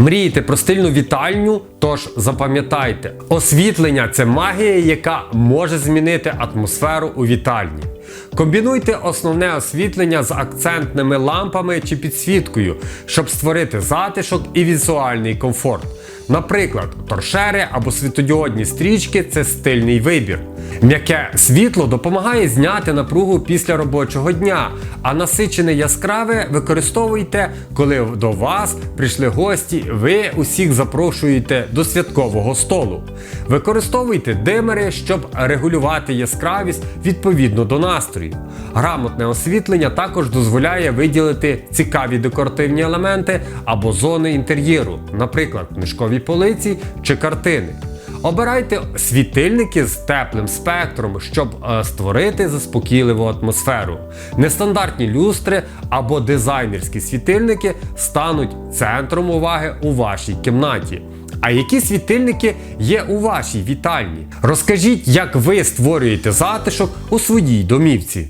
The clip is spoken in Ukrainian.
Мрієте про стильну вітальню? Тож запам'ятайте, освітлення це магія, яка може змінити атмосферу у вітальні. Комбінуйте основне освітлення з акцентними лампами чи підсвіткою, щоб створити затишок і візуальний комфорт. Наприклад, торшери або світодіодні стрічки це стильний вибір. М'яке світло допомагає зняти напругу після робочого дня, а насичене яскраве використовуйте, коли до вас прийшли гості, ви усіх запрошуєте до святкового столу. Використовуйте димери, щоб регулювати яскравість відповідно до настрою. Грамотне освітлення також дозволяє виділити цікаві декоративні елементи або зони інтер'єру, наприклад, книжкові полиці чи картини. Обирайте світильники з теплим спектром, щоб е, створити заспокійливу атмосферу. Нестандартні люстри або дизайнерські світильники стануть центром уваги у вашій кімнаті. А які світильники є у вашій вітальні? Розкажіть, як ви створюєте затишок у своїй домівці.